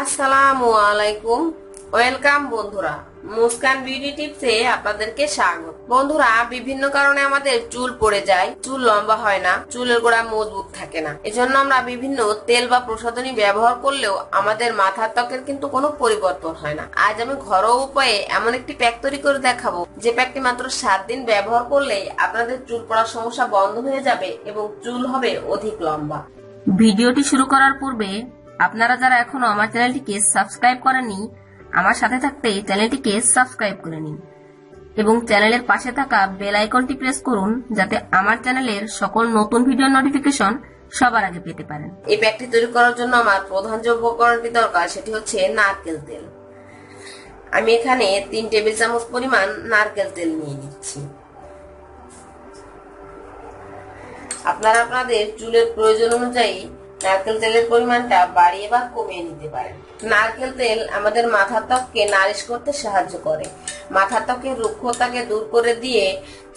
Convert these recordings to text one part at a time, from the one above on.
আসসালামু আলাইকুম ওয়েলকাম বন্ধুরা, মুস্কান বিউটি টিপসে আপনাদেরকে স্বাগত। বন্ধুরা, বিভিন্ন কারণে আমাদের চুল পড়ে যায়, চুল লম্বা হয় না, চুলের গোড়া মজবুত থাকে না। এজন্য আমরা বিভিন্ন তেল বা প্রসাধনী ব্যবহার করলেও আমাদের মাথার ত্বকের কিন্তু কোনো পরিবর্তন হয় না। আজ আমি ঘরোয়া উপায়ে এমন একটি প্যাক তৈরি করে দেখাবো। যে প্যাকটি মাত্র সাত দিন ব্যবহার করলেই আপনাদের চুল পড়ার সমস্যা বন্ধ হয়ে যাবে এবং চুল হবে অধিক লম্বা। ভিডিওটি শুরু করার পূর্বে আপনারা যারা এখনও আমার চ্যানেলটিকে সাবস্ক্রাইব করেননি, আমার সাথে থাকতে চ্যানেলটিকে সাবস্ক্রাইব করে নিন এবং চ্যানেলের পাশে থাকা বেল আইকনটি প্রেস করুন যাতে আমার চ্যানেলের সকল নতুন ভিডিও নোটিফিকেশন সবার আগে পেতে পারেন। এই প্যাকটি তৈরি করার জন্য আমার প্রধান যে উপকরণটি দরকার সেটি হচ্ছে নারকেল তেল। আমি এখানে তিন টেবিল চামচ পরিমাণ নারকেল তেল নিয়ে নিচ্ছি। আপনারা আপনাদের চুলের প্রয়োজন অনুযায়ী নারকেল তেলের পরিমাণটা বাড়িয়ে বা কমিয়ে নিতে পারেন। নারকেল তেল আমাদের মাথার ত্বককে নারিশ করতে সাহায্য করে। মাথার ত্বকের রুক্ষতাকে দূর করে দিয়ে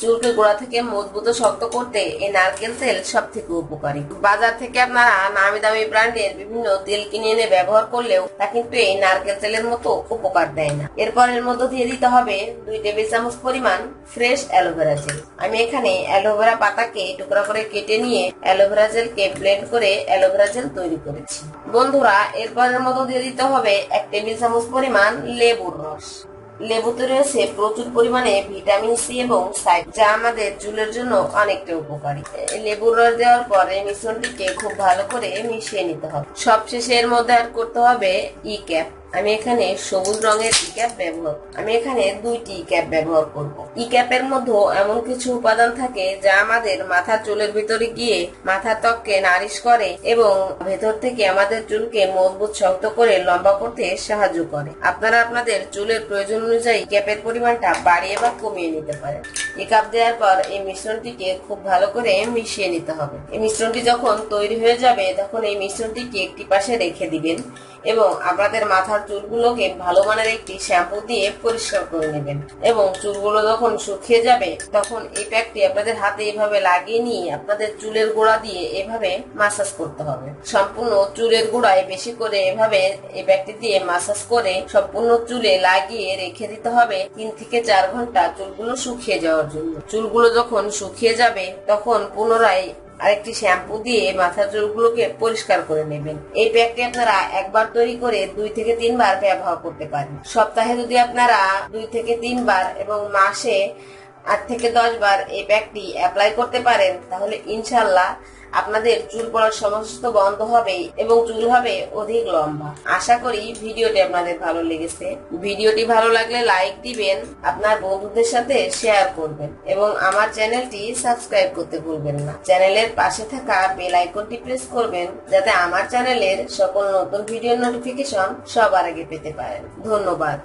চুলকে গোড়া থেকে মজবুত শক্ত করতে এই নারকেল তেল সব থেকে উপকারী। বাজার থেকে আপনারা নামি দামি ব্র্যান্ডের বিভিন্ন তেল কিনে এনে ব্যবহার করলেও তা কিন্তু এই নারকেল তেলের মতো উপকার দেয় না। এরপর এর মধ্যে দিয়ে দিতে হবে দুই টেবিল চামচ পরিমাণ ফ্রেশ অ্যালোভেরা জেল। আমি এখানে অ্যালোভেরা পাতাকে টুকরা করে কেটে নিয়ে অ্যালোভেরা জেলকে ব্লেন্ড করে অ্যালোভেরা জেল তৈরি করেছি। বন্ধুরা, এরপরের মতো দিয়ে দিতে হবে এক টেবিল চামচ পরিমাণ লেবুর রস। লেবুতে রয়েছে প্রচুর পরিমাণে ভিটামিন সি এবং সাইড, যা আমাদের চুলের জন্য অনেকটা উপকারী। লেবুর রস দেওয়ার পর এই মিশ্রণটিকে খুব ভালো করে মিশিয়ে নিতে হবে। সবশেষে এর মধ্যে অ্যাড করতে হবে ই ক্যাপ। আমি এখানে সবুজ রঙের ই ক্যাপ ব্যবহার আমি এখানে দুইটি ই ক্যাপ ব্যবহার করব। ই ক্যাপের মধ্যে এমন কিছু উপাদান থাকে যা আমাদের মাথার চুলের ভিতরে গিয়ে মাথার ত্বককে নারিশ করে এবং ভেতর থেকে আমাদের চুলকে মজবুত শক্ত করে লম্বা করতে সাহায্য করে। আপনারা আপনাদের চুলের প্রয়োজন অনুযায়ী ক্যাপের পরিমাণটা বাড়িয়ে বা কমিয়ে নিতে পারেন। এই কাপ দেওয়ার পর এই মিশ্রণটিকে খুব ভালো করে মিশিয়ে নিতে হবে। এই মিশ্রণটি যখন তৈরি হয়ে যাবে, তখন এই মিশ্রণটিকে একটি পাশে রেখে দিবেন এবং আপনাদের মাথার চুলগুলোকে ভালো মানের একটি শ্যাম্পু দিয়ে পরিষ্কার করে নেবেন এবং চুলগুলো যখন শুকিয়ে যাবে, তখন এই প্যাকটি আপনাদের হাতে এভাবে লাগিয়ে নিয়ে আপনাদের চুলের গোড়া দিয়ে এভাবে মাসাজ করতে হবে। সম্পূর্ণ চুলের গোড়ায় বেশি করে এভাবে এই প্যাকটি দিয়ে মাসাজ করে সম্পূর্ণ চুলে লাগিয়ে রেখে দিতে হবে। তিন থেকে চার ঘণ্টা চুলগুলো শুকিয়ে যাওয়ার জন্য। চুলগুলো যখন শুকিয়ে যাবে, তখন পুনরায় আরেকটি শ্যাম্পু দিয়ে মাথার চুলগুলোকে পরিষ্কার করে নেবেন। এই প্যাকটি আপনারা একবার তৈরি করে দুই থেকে তিনবার ব্যবহার করতে পারেন। সপ্তাহে যদি আপনারা দুই থেকে তিনবার এবং মাসে আট থেকে দশ বার এই প্যাকটি অ্যাপ্লাই করতে পারেন, তাহলে ইনশাল্লাহ আপনাদের চুল পড়ার সমস্ত বন্ধ হবে এবং চুল হবে অধিক লম্বা। আশা করি ভিডিওটি আপনাদের ভালো লেগেছে। ভিডিওটি ভালো লাগলে লাইক দিবেন, আপনার বন্ধুদের সাথে শেয়ার করবেন এবং আমার চ্যানেলটি সাবস্ক্রাইব করতে ভুলবেন না। চ্যানেলের পাশে থাকা বেল আইকনটি প্রেস করবেন, যাতে আমার চ্যানেলের সকল নতুন ভিডিও নোটিফিকেশন সবার আগে পেতে পারেন। ধন্যবাদ।